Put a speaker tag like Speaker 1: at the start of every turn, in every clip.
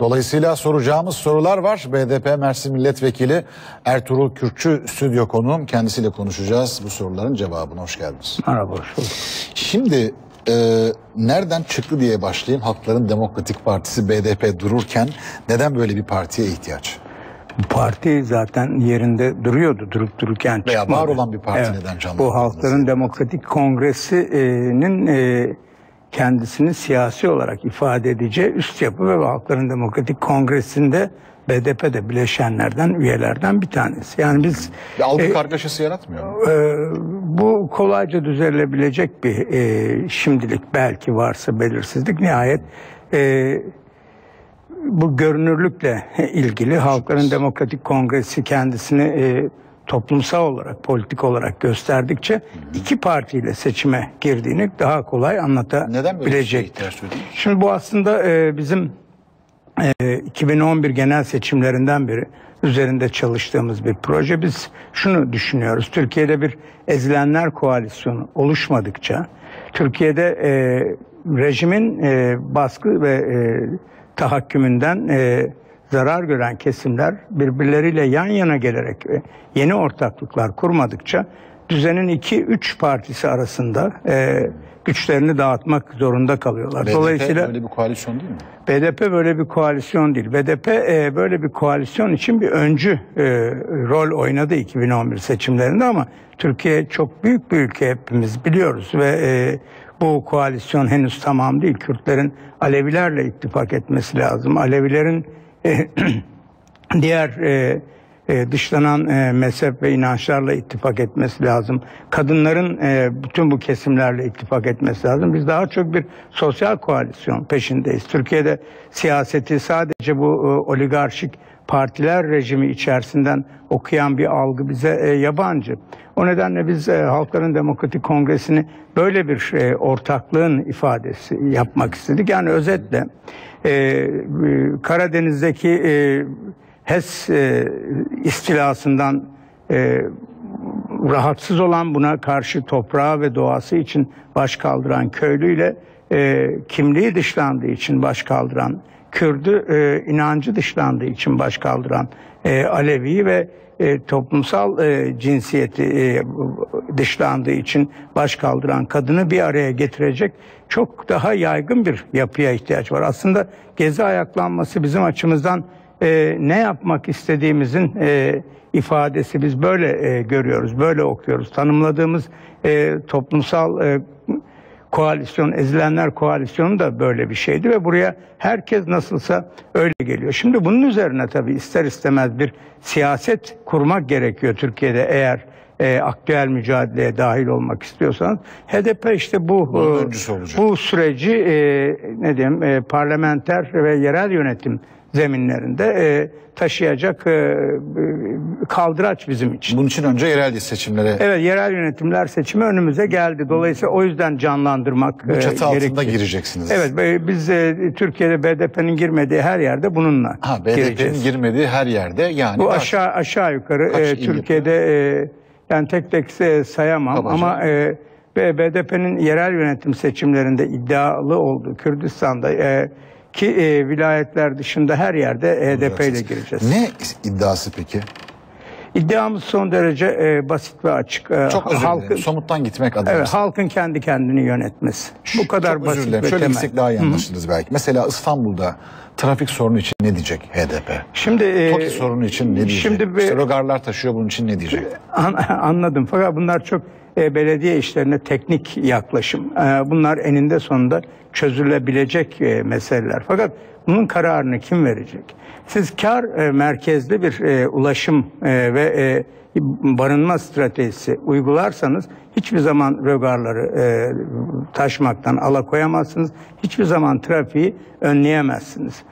Speaker 1: Dolayısıyla soracağımız sorular var. BDP Mersin Milletvekili Ertuğrul Kürkçü stüdyo konuğum. Kendisiyle konuşacağız bu soruların cevabını. Hoş geldiniz.
Speaker 2: Merhaba, hoş bulduk.
Speaker 1: Şimdi e, nereden çıktı diye başlayayım. Halkların Demokratik Partisi BDP dururken neden böyle bir partiye ihtiyaç?
Speaker 2: Bu parti zaten yerinde duruyordu durup dururken
Speaker 1: Veya var olan bir parti neden canlandırılması?
Speaker 2: Bu Halkların Demokratik Kongresi'nin e, kendisini siyasi olarak ifade edeceği üst yapı ve Halkların Demokratik Kongresi'nde BDP de bileşenlerden, üyelerden bir tanesi. Yani biz
Speaker 1: Bir algı
Speaker 2: e,
Speaker 1: kargaşası yaratmıyor mu?
Speaker 2: e, bu kolayca düzelebilecek bir e, şimdilik belki varsa belirsizlik nihayet e, bu görünürlükle ilgili Halkların Demokratik Kongresi kendisini e, toplumsal olarak, politik olarak gösterdikçe iki partiyle seçime girdiğini daha kolay
Speaker 1: Neden böyle bir şeye
Speaker 2: anlatabilecek.
Speaker 1: ihtiyaç duydunuz?
Speaker 2: Şimdi bu aslında e, bizim e, 2011 genel seçimlerinden beri üzerinde çalıştığımız bir proje. Biz şunu düşünüyoruz. Türkiye'de bir ezilenler koalisyonu oluşmadıkça Türkiye'de e, rejimin e, baskı ve e, tahakkümünden e, zarar gören kesimler birbirleriyle yan yana gelerek ve yeni ortaklıklar kurmadıkça düzenin iki üç partisi arasında e, güçlerini dağıtmak zorunda kalıyorlar.
Speaker 1: BDP
Speaker 2: Dolayısıyla
Speaker 1: böyle bir koalisyon değil mi?
Speaker 2: BDP böyle bir koalisyon değil. BDP e, böyle bir koalisyon için bir öncü e, rol oynadı 2011 seçimlerinde ama Türkiye çok büyük bir ülke hepimiz biliyoruz ve e, bu koalisyon henüz tamam değil. Kürtlerin Alevilerle ittifak etmesi lazım. Alevilerin e, diğer e, e, dışlanan e, mezhep ve inançlarla ittifak etmesi lazım. Kadınların e, bütün bu kesimlerle ittifak etmesi lazım. Biz daha çok bir sosyal koalisyon peşindeyiz. Türkiye'de siyaseti sadece bu e, oligarşik partiler rejimi içerisinden okuyan bir algı bize e, yabancı. O nedenle biz e, Halkların Demokratik Kongresi'ni böyle bir e, ortaklığın ifadesi yapmak istedik. Yani özetle e, e, Karadeniz'deki e, HES e, istilasından e, rahatsız olan buna karşı toprağı ve doğası için baş kaldıran köylüyle e, kimliği dışlandığı için baş kaldıran Kürdü e, inancı dışlandığı için baş kaldıran e, Alevi'yi ve e, toplumsal e, cinsiyeti e, dışlandığı için baş kaldıran kadını bir araya getirecek çok daha yaygın bir yapıya ihtiyaç var. Aslında gezi ayaklanması bizim açımızdan e, ne yapmak istediğimizin e, ifadesi biz böyle e, görüyoruz, böyle okuyoruz. Tanımladığımız e, toplumsal e, koalisyon, ezilenler koalisyonu da böyle bir şeydi ve buraya herkes nasılsa öyle geliyor. Şimdi bunun üzerine tabii ister istemez bir siyaset kurmak gerekiyor Türkiye'de eğer e, aktüel mücadeleye dahil olmak istiyorsanız. HDP işte bu e,
Speaker 1: olacak.
Speaker 2: bu süreci e, ne diyeyim e, parlamenter ve yerel yönetim zeminlerinde e, taşıyacak e, e, kaldıraç bizim için.
Speaker 1: Bunun için önce yerel seçimlere
Speaker 2: Evet yerel yönetimler seçimi önümüze geldi. Dolayısıyla o yüzden canlandırmak
Speaker 1: bu
Speaker 2: e,
Speaker 1: çatı altında
Speaker 2: gerekli.
Speaker 1: gireceksiniz.
Speaker 2: Evet e, biz e, Türkiye'de BDP'nin girmediği her yerde bununla
Speaker 1: Ha BDP'nin girmediği her yerde yani
Speaker 2: Bu aşağı aşağı yukarı e, Türkiye'de e, yani tek tek e, sayamam
Speaker 1: Kabaca.
Speaker 2: ama e, BDP'nin yerel yönetim seçimlerinde iddialı olduğu Kürdistan'da e, ki e, vilayetler dışında her yerde HDP ile gireceğiz.
Speaker 1: Ne iddiası peki?
Speaker 2: İddiamız son derece e, basit ve açık. E,
Speaker 1: Çok özür dilerim.
Speaker 2: halkın,
Speaker 1: Somuttan gitmek adına.
Speaker 2: evet, halkın kendi kendini yönetmesi. Bu kadar
Speaker 1: Çok özür
Speaker 2: basit
Speaker 1: dilerim.
Speaker 2: ve
Speaker 1: Şöyle
Speaker 2: temel.
Speaker 1: gitsek daha iyi anlaşılırız belki. Mesela İstanbul'da trafik sorunu için ne diyecek HDP?
Speaker 2: Şimdi e,
Speaker 1: TOKİ sorunu için ne diyecek?
Speaker 2: Şimdi bir-
Speaker 1: İşte rogarlar taşıyor bunun için ne diyecek?
Speaker 2: An- anladım. Fakat bunlar çok e, belediye işlerine teknik yaklaşım. E, bunlar eninde sonunda çözülebilecek e, meseleler. Fakat bunun kararını kim verecek? Siz kar merkezli bir ulaşım ve barınma stratejisi uygularsanız hiçbir zaman rögarları e, taşmaktan alakoyamazsınız. Hiçbir zaman trafiği önleyemezsiniz.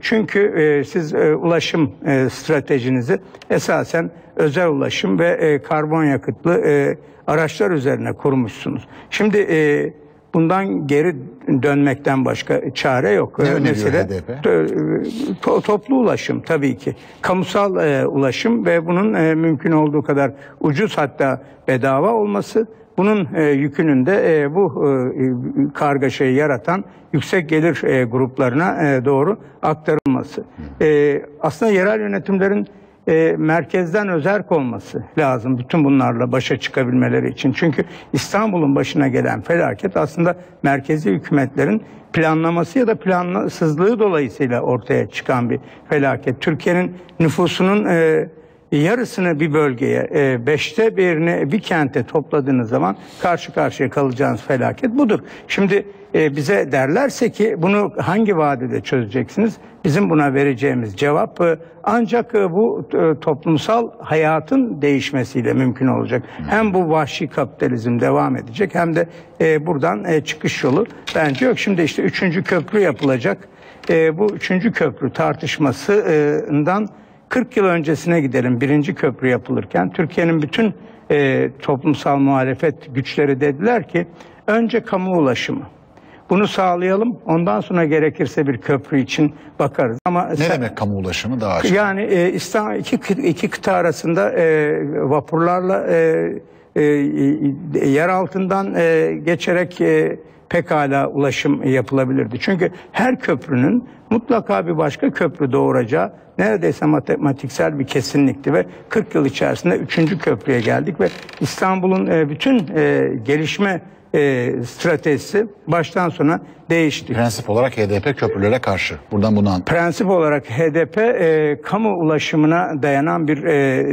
Speaker 2: Çünkü siz ulaşım stratejinizi esasen özel ulaşım ve e, karbon yakıtlı e, araçlar üzerine kurmuşsunuz. Şimdi e, bundan geri dönmekten başka çare yok.
Speaker 1: Ne
Speaker 2: E,
Speaker 1: öneriyor HDP?
Speaker 2: to- to- toplu ulaşım tabii ki. Kamusal e, ulaşım ve bunun e, mümkün olduğu kadar ucuz hatta bedava olması bunun e, yükünün de e, bu e, kargaşayı yaratan yüksek gelir e, gruplarına e, doğru aktarılması. E, aslında yerel yönetimlerin e, merkezden özerk olması lazım bütün bunlarla başa çıkabilmeleri için. Çünkü İstanbul'un başına gelen felaket aslında merkezi hükümetlerin planlaması ya da plansızlığı dolayısıyla ortaya çıkan bir felaket. Türkiye'nin nüfusunun e, yarısını bir bölgeye, e, beşte birini bir kente topladığınız zaman karşı karşıya kalacağınız felaket budur. Şimdi e, bize derlerse ki bunu hangi vadede çözeceksiniz? Bizim buna vereceğimiz cevap e, ancak e, bu e, toplumsal hayatın değişmesiyle mümkün olacak. Hem bu vahşi kapitalizm devam edecek hem de e, buradan e, çıkış yolu bence yok. Şimdi işte üçüncü köprü yapılacak. E, bu üçüncü köprü tartışmasından 40 yıl öncesine gidelim. Birinci köprü yapılırken Türkiye'nin bütün e, toplumsal muhalefet güçleri dediler ki önce kamu ulaşımı. Bunu sağlayalım. Ondan sonra gerekirse bir köprü için bakarız. Ama
Speaker 1: Ne demek kamu ulaşımı daha açık?
Speaker 2: yani e, İstanbul iki, iki kıta arasında e, vapurlarla e, e, e, yer altından e, geçerek e, pekala ulaşım yapılabilirdi. Çünkü her köprünün mutlaka bir başka köprü doğuracağı neredeyse matematiksel bir kesinlikti ve 40 yıl içerisinde 3. köprüye geldik ve İstanbul'un e, bütün e, gelişme e, stratejisi baştan sona değişti.
Speaker 1: Prensip olarak HDP köprülere karşı. Buradan bunu an.
Speaker 2: Prensip olarak HDP e, kamu ulaşımına dayanan bir e, e,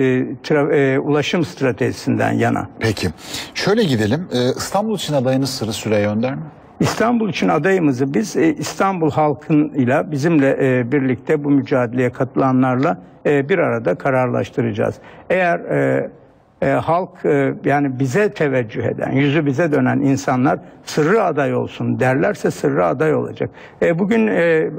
Speaker 2: tra- e, ulaşım stratejisinden yana.
Speaker 1: Peki. Şöyle gidelim. Ee, İstanbul için adayınız Sırrı Süreyya Önder mi?
Speaker 2: İstanbul için adayımızı biz e, İstanbul halkıyla bizimle e, birlikte bu mücadeleye katılanlarla e, bir arada kararlaştıracağız. Eğer e, halk e, yani bize teveccüh eden, yüzü bize dönen insanlar sırrı aday olsun derlerse sırrı aday olacak. E, bugün e, e,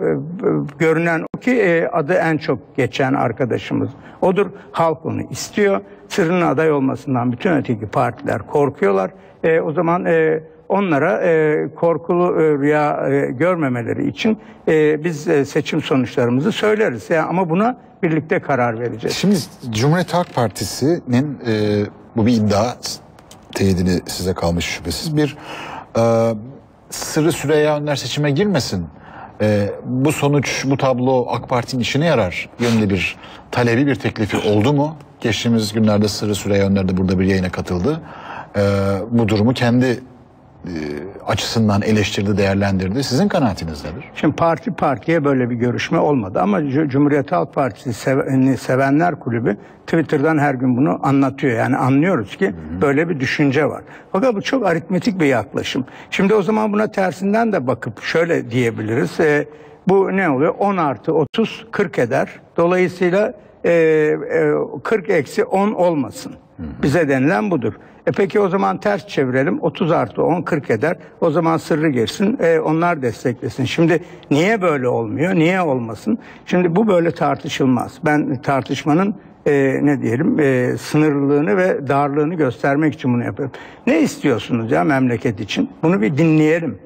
Speaker 2: görünen o ki e, adı en çok geçen arkadaşımız odur. Halk onu istiyor. Sırrının aday olmasından bütün öteki partiler korkuyorlar. E, o zaman e, onlara e, korkulu e, rüya e, görmemeleri için e, biz e, seçim sonuçlarımızı söyleriz. Yani ama buna birlikte karar vereceğiz.
Speaker 1: Şimdi Cumhuriyet Halk Partisi'nin e, bu bir iddia teyidini size kalmış şüphesiz. Bir e, Sırrı Süreyya Önder seçime girmesin. E, bu sonuç, bu tablo AK Parti'nin işine yarar yönünde bir talebi, bir teklifi oldu mu? Geçtiğimiz günlerde Sırrı Süreyya Önder de burada bir yayına katıldı. E, bu durumu kendi açısından eleştirdi, değerlendirdi. Sizin kanaatiniz nedir?
Speaker 2: Şimdi parti partiye böyle bir görüşme olmadı ama Cumhuriyet Halk Partisi sev- Sevenler Kulübü Twitter'dan her gün bunu anlatıyor. Yani anlıyoruz ki böyle bir düşünce var. Fakat bu çok aritmetik bir yaklaşım. Şimdi o zaman buna tersinden de bakıp şöyle diyebiliriz. E, bu ne oluyor? 10 artı 30 40 eder. Dolayısıyla e, e, 40 eksi 10 olmasın. Bize denilen budur. E peki o zaman ters çevirelim. 30 artı 10 40 eder. O zaman sırrı girsin. e, onlar desteklesin. Şimdi niye böyle olmuyor? Niye olmasın? Şimdi bu böyle tartışılmaz. Ben tartışmanın e, ne diyelim e, sınırlılığını ve darlığını göstermek için bunu yapıyorum. Ne istiyorsunuz ya memleket için? Bunu bir dinleyelim.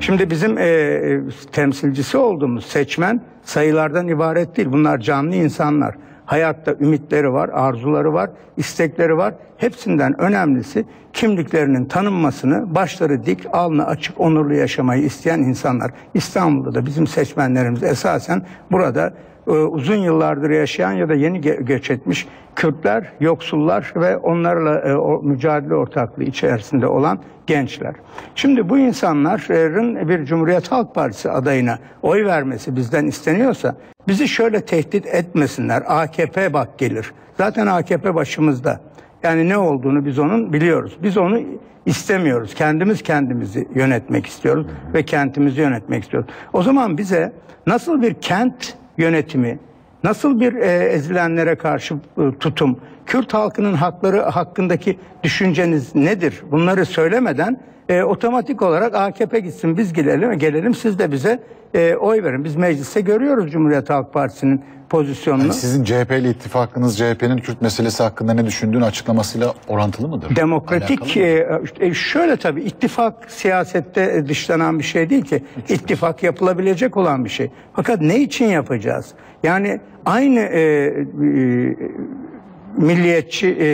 Speaker 2: Şimdi bizim e, temsilcisi olduğumuz seçmen sayılardan ibaret değil. Bunlar canlı insanlar. Hayatta ümitleri var, arzuları var, istekleri var. Hepsinden önemlisi kimliklerinin tanınmasını, başları dik, alnı açık, onurlu yaşamayı isteyen insanlar. İstanbul'da da bizim seçmenlerimiz esasen burada uzun yıllardır yaşayan ya da yeni göç etmiş Kürtler, yoksullar ve onlarla e, mücadele ortaklığı içerisinde olan gençler. Şimdi bu insanların bir Cumhuriyet Halk Partisi adayına oy vermesi bizden isteniyorsa bizi şöyle tehdit etmesinler. AKP bak gelir. Zaten AKP başımızda. Yani ne olduğunu biz onun biliyoruz. Biz onu istemiyoruz. Kendimiz kendimizi yönetmek istiyoruz ve kentimizi yönetmek istiyoruz. O zaman bize nasıl bir kent yönetimi, nasıl bir e, ezilenlere karşı e, tutum, Kürt halkının hakları hakkındaki düşünceniz nedir? Bunları söylemeden e, otomatik olarak AKP gitsin biz gelelim, gelelim siz de bize e, oy verin. Biz mecliste görüyoruz Cumhuriyet Halk Partisi'nin pozisyonunu.
Speaker 1: Yani sizin CHP ile ittifakınız CHP'nin Kürt meselesi hakkında ne düşündüğünü açıklamasıyla orantılı mıdır?
Speaker 2: Demokratik e, e, şöyle tabii ittifak siyasette dışlanan bir şey değil ki. İttifak yapılabilecek olan bir şey. Fakat ne için yapacağız? Yani aynı e, e, milliyetçi e,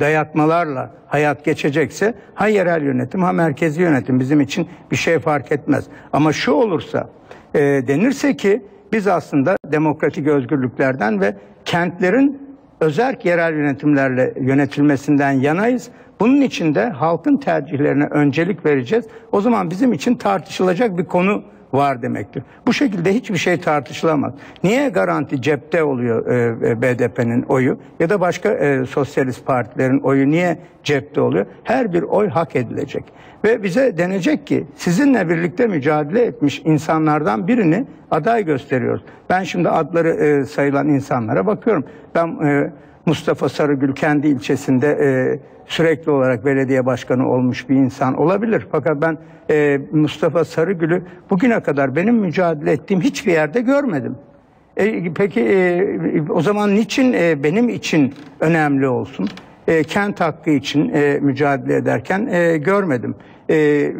Speaker 2: dayatmalarla hayat geçecekse ha yerel yönetim ha merkezi yönetim bizim için bir şey fark etmez. Ama şu olursa e, denirse ki biz aslında demokratik özgürlüklerden ve kentlerin özerk yerel yönetimlerle yönetilmesinden yanayız. Bunun için de halkın tercihlerine öncelik vereceğiz. O zaman bizim için tartışılacak bir konu var demektir. Bu şekilde hiçbir şey tartışılamaz. Niye garanti cepte oluyor e, BDP'nin oyu ya da başka e, sosyalist partilerin oyu niye cepte oluyor? Her bir oy hak edilecek. Ve bize denecek ki sizinle birlikte mücadele etmiş insanlardan birini aday gösteriyoruz. Ben şimdi adları e, sayılan insanlara bakıyorum. Ben e, Mustafa Sarıgül kendi ilçesinde e, sürekli olarak belediye başkanı olmuş bir insan olabilir. Fakat ben e, Mustafa Sarıgül'ü bugüne kadar benim mücadele ettiğim hiçbir yerde görmedim. E, peki e, o zaman niçin e, benim için önemli olsun? E, kent hakkı için e, mücadele ederken e, görmedim. E,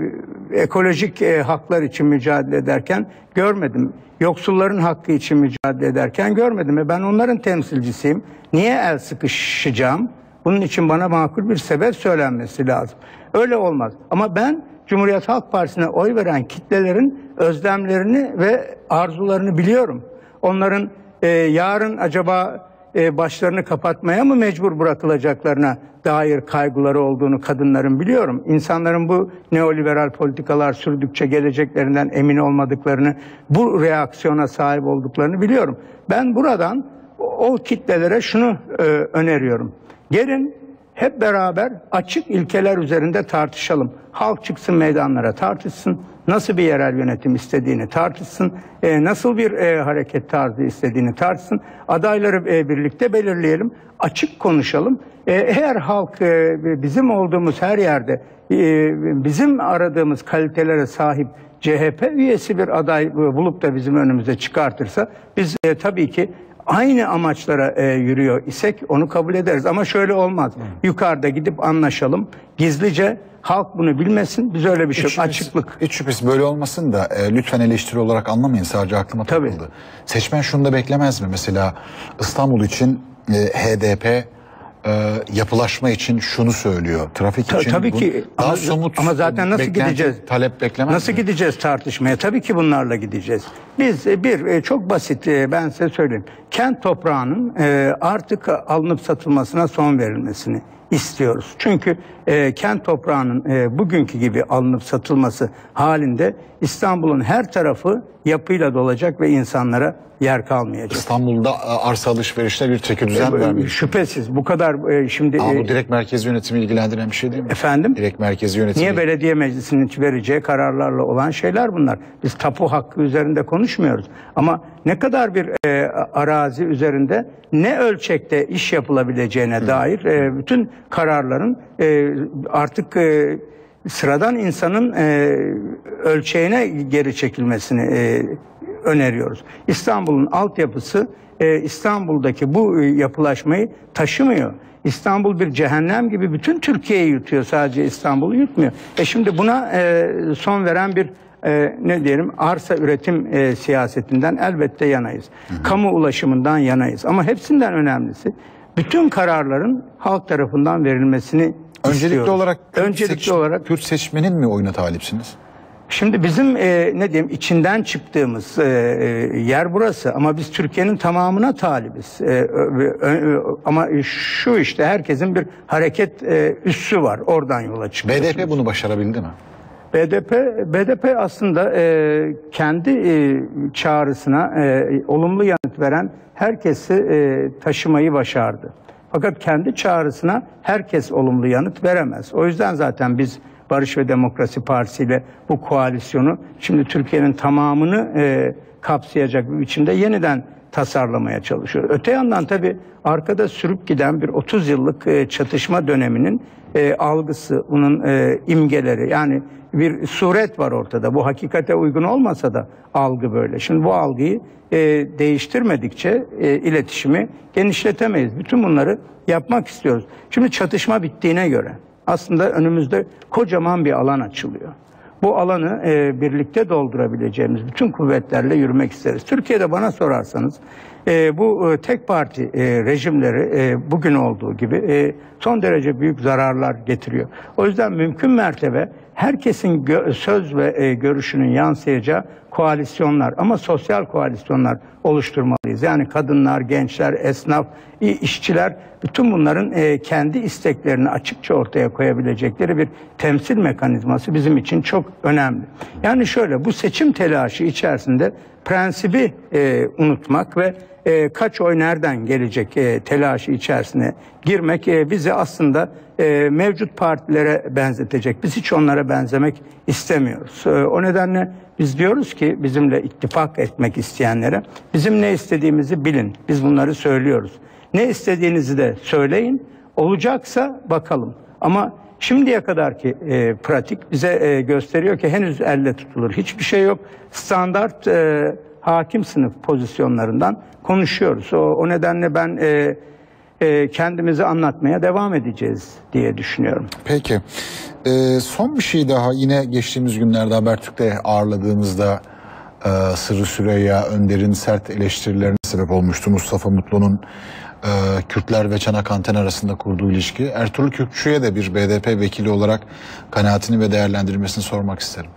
Speaker 2: ekolojik e, haklar için mücadele ederken görmedim. Yoksulların hakkı için mücadele ederken görmedim. E, ben onların temsilcisiyim. Niye el sıkışacağım? Bunun için bana makul bir sebep söylenmesi lazım. Öyle olmaz. Ama ben Cumhuriyet Halk Partisi'ne oy veren kitlelerin özlemlerini ve arzularını biliyorum. Onların e, yarın acaba e, başlarını kapatmaya mı mecbur bırakılacaklarına dair kaygıları olduğunu kadınların biliyorum. İnsanların bu neoliberal politikalar sürdükçe geleceklerinden emin olmadıklarını, bu reaksiyona sahip olduklarını biliyorum. Ben buradan o, kitlelere şunu e, öneriyorum. Gelin hep beraber açık ilkeler üzerinde tartışalım. Halk çıksın meydanlara tartışsın. Nasıl bir yerel yönetim istediğini tartışsın. E, nasıl bir e, hareket tarzı istediğini tartışsın. Adayları e, birlikte belirleyelim. Açık konuşalım. E, eğer halk e, bizim olduğumuz her yerde e, bizim aradığımız kalitelere sahip CHP üyesi bir aday bulup da bizim önümüze çıkartırsa biz e, tabii ki aynı amaçlara e, yürüyor isek onu kabul ederiz. Ama şöyle olmaz. Hı. Yukarıda gidip anlaşalım. Gizlice halk bunu bilmesin. Biz öyle bir şey
Speaker 1: hiç
Speaker 2: açıklık.
Speaker 1: Hiç şüphesiz böyle olmasın da e, lütfen eleştiri olarak anlamayın. Sadece aklıma
Speaker 2: Tabii.
Speaker 1: takıldı. Seçmen şunu da beklemez mi? Mesela İstanbul için e, HDP e, yapılaşma için şunu söylüyor. Trafik
Speaker 2: Ta,
Speaker 1: için
Speaker 2: tabii
Speaker 1: bu,
Speaker 2: ki
Speaker 1: daha
Speaker 2: ama,
Speaker 1: somut
Speaker 2: ama zaten nasıl
Speaker 1: beklenti,
Speaker 2: gideceğiz?
Speaker 1: Talep beklemez
Speaker 2: Nasıl
Speaker 1: mi?
Speaker 2: gideceğiz tartışmaya? Tabii ki bunlarla gideceğiz. Biz e, bir e, çok basit e, ben size söyleyeyim. Kent toprağının artık alınıp satılmasına son verilmesini istiyoruz. Çünkü e, kent toprağının e, bugünkü gibi alınıp satılması halinde İstanbul'un her tarafı yapıyla dolacak ve insanlara yer kalmayacak.
Speaker 1: İstanbul'da e, arsa alışverişte bir çeki düzen
Speaker 2: E,
Speaker 1: vermiyor.
Speaker 2: Şüphesiz bu kadar e, şimdi
Speaker 1: Ama
Speaker 2: e,
Speaker 1: bu direkt merkezi yönetimi ilgilendiren bir şey değil mi?
Speaker 2: efendim
Speaker 1: Direkt merkezi yönetimi.
Speaker 2: Niye belediye meclisinin vereceği kararlarla olan şeyler bunlar? Biz tapu hakkı üzerinde konuşmuyoruz. Ama ne kadar bir e, arazi üzerinde ne ölçekte iş yapılabileceğine dair e, bütün kararların e, artık e, sıradan insanın e, ölçeğine geri çekilmesini e, öneriyoruz. İstanbul'un altyapısı e, İstanbul'daki bu e, yapılaşmayı taşımıyor. İstanbul bir cehennem gibi bütün Türkiye'yi yutuyor sadece İstanbul'u yutmuyor. E şimdi buna e, son veren bir e, ne diyelim arsa üretim e, siyasetinden elbette yanayız. Kamu ulaşımından yanayız. Ama hepsinden önemlisi bütün kararların halk tarafından verilmesini
Speaker 1: Öncelikli
Speaker 2: istiyoruz.
Speaker 1: olarak Kürt
Speaker 2: öncelikli
Speaker 1: seç-
Speaker 2: olarak
Speaker 1: Kürt seçmenin mi oyuna talipsiniz?
Speaker 2: Şimdi bizim e, ne diyeyim içinden çıktığımız e, e, yer burası ama biz Türkiye'nin tamamına talibiz. E, ö- ö- ö- ama şu işte herkesin bir hareket e, üssü var. Oradan yola çıkıyorsunuz.
Speaker 1: BDP bunu başarabildi mi?
Speaker 2: BDP BDP aslında e, kendi e, çağrısına e, olumlu yanıt veren herkesi e, taşımayı başardı. Fakat kendi çağrısına herkes olumlu yanıt veremez. O yüzden zaten biz Barış ve Demokrasi Partisi ile bu koalisyonu şimdi Türkiye'nin tamamını e, kapsayacak bir biçimde yeniden tasarlamaya çalışıyor. Öte yandan tabii arkada sürüp giden bir 30 yıllık e, çatışma döneminin e, algısı, bunun e, imgeleri yani bir suret var ortada. Bu hakikate uygun olmasa da algı böyle. Şimdi bu algıyı değiştirmedikçe iletişimi genişletemeyiz. Bütün bunları yapmak istiyoruz. Şimdi çatışma bittiğine göre aslında önümüzde kocaman bir alan açılıyor. Bu alanı e, birlikte doldurabileceğimiz bütün kuvvetlerle yürümek isteriz. Türkiye'de bana sorarsanız E, bu e, tek parti e, rejimleri e, bugün olduğu gibi e, son derece büyük zararlar getiriyor. O yüzden mümkün mertebe herkesin söz ve e, görüşünün yansıyacağı koalisyonlar ama sosyal koalisyonlar oluşturmalıyız. Yani kadınlar, gençler, esnaf, işçiler bütün bunların e, kendi isteklerini açıkça ortaya koyabilecekleri bir temsil mekanizması bizim için çok önemli. Yani şöyle bu seçim telaşı içerisinde prensibi e, unutmak ve e, kaç oy nereden gelecek telaşı içerisine girmek bizi aslında mevcut partilere benzetecek. Biz hiç onlara benzemek istemiyoruz. O nedenle biz diyoruz ki bizimle ittifak etmek isteyenlere bizim ne istediğimizi bilin. Biz bunları söylüyoruz. Ne istediğinizi de söyleyin. Olacaksa bakalım. Ama şimdiye kadarki e, pratik bize e, gösteriyor ki henüz elle tutulur hiçbir şey yok. Standart e, hakim sınıf pozisyonlarından konuşuyoruz. O, o nedenle ben e, e, kendimizi anlatmaya devam edeceğiz diye düşünüyorum.
Speaker 1: Peki. Ee, son bir şey daha yine geçtiğimiz günlerde Habertürk'te ağırladığımızda e, Sırrı Süreyya Önder'in sert eleştirilerine sebep olmuştu. Mustafa Mutlu'nun e, Kürtler ve Çanak Anten arasında kurduğu ilişki. Ertuğrul Kürkçü'ye de bir BDP vekili olarak kanaatini ve değerlendirmesini sormak isterim.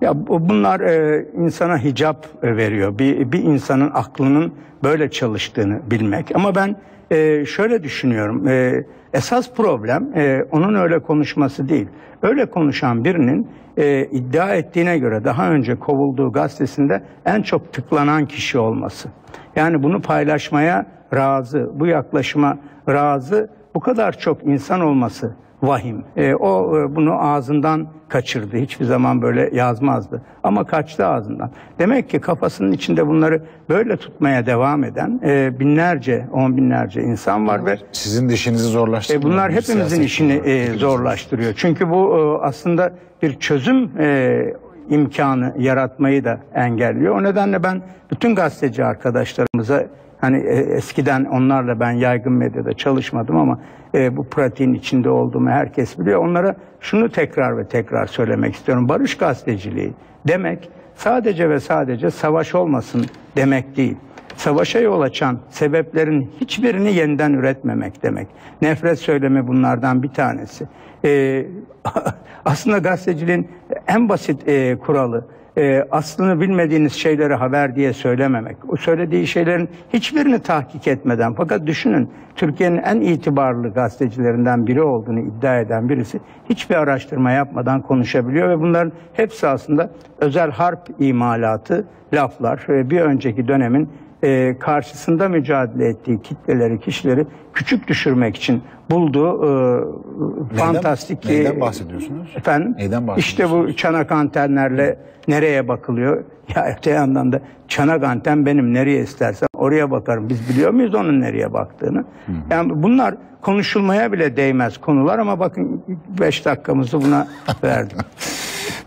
Speaker 2: Ya bu- bunlar e, insana hicap e, veriyor. Bir, bir insanın aklının böyle çalıştığını bilmek. Ama ben e, şöyle düşünüyorum. E, esas problem e, onun öyle konuşması değil. Öyle konuşan birinin e, iddia ettiğine göre daha önce kovulduğu gazetesinde en çok tıklanan kişi olması. Yani bunu paylaşmaya razı, bu yaklaşıma razı, bu kadar çok insan olması vahim. E, o e, bunu ağzından kaçırdı. Hiçbir zaman böyle yazmazdı. Ama kaçtı ağzından. Demek ki kafasının içinde bunları böyle tutmaya devam eden e, binlerce, on binlerce insan var ve
Speaker 1: Sizin de işinizi
Speaker 2: e,
Speaker 1: zorlaştırıyor.
Speaker 2: bunlar
Speaker 1: Bir
Speaker 2: hepimizin işini e, zorlaştırıyor. Çünkü bu e, aslında bir çözüm e, imkanı yaratmayı da engelliyor. O nedenle ben bütün gazeteci arkadaşlarımıza hani e, eskiden onlarla ben yaygın medyada çalışmadım ama e, bu pratiğin içinde olduğumu herkes biliyor. Onlara şunu tekrar ve tekrar söylemek istiyorum. Barış gazeteciliği demek sadece ve sadece savaş olmasın demek değil savaşa yol açan sebeplerin hiçbirini yeniden üretmemek demek. Nefret söylemi bunlardan bir tanesi. Ee, aslında gazeteciliğin en basit e, kuralı e, aslını bilmediğiniz şeyleri haber diye söylememek. O söylediği şeylerin hiçbirini tahkik etmeden fakat düşünün Türkiye'nin en itibarlı gazetecilerinden biri olduğunu iddia eden birisi hiçbir araştırma yapmadan konuşabiliyor ve bunların hepsi aslında özel harp imalatı laflar ve bir önceki dönemin e, karşısında mücadele ettiği kitleleri, kişileri küçük düşürmek için bulduğu e, fantastik...
Speaker 1: neyden
Speaker 2: e,
Speaker 1: bahsediyorsunuz?
Speaker 2: Efendim?
Speaker 1: Neyden
Speaker 2: İşte bu çanak antenlerle nereye bakılıyor? Ya öte yandan da çanak anten benim nereye istersem oraya bakarım. Biz biliyor muyuz onun nereye baktığını? Yani bunlar konuşulmaya bile değmez konular ama bakın 5 dakikamızı buna verdim.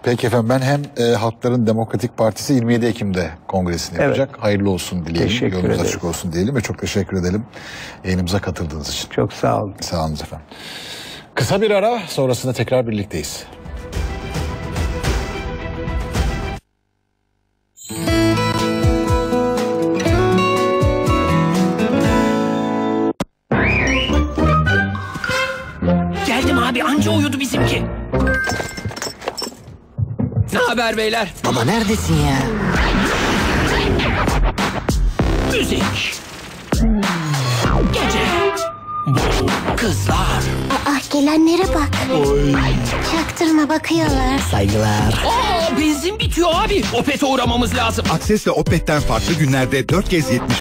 Speaker 1: Peki efendim ben hem e, Halkların Demokratik Partisi 27 Ekim'de kongresini
Speaker 2: Evet.
Speaker 1: yapacak. Hayırlı olsun dileyelim.
Speaker 2: Teşekkür
Speaker 1: Yolunuz
Speaker 2: ederiz.
Speaker 1: açık olsun diyelim ve çok teşekkür edelim yayınımıza katıldığınız için.
Speaker 2: Çok sağ olun.
Speaker 1: Sağ olun efendim. Kısa bir ara sonrasında tekrar birlikteyiz.
Speaker 3: Haber beyler?
Speaker 4: Baba neredesin ya?
Speaker 3: Müzik. Gece. Kızlar.
Speaker 5: Ah gelenlere bak. Çaktırma bakıyorlar.
Speaker 4: Saygılar.
Speaker 3: Aa benzin bitiyor abi. Opet'e uğramamız lazım.
Speaker 6: Akses'le Opet'ten farklı günlerde 4 kez 70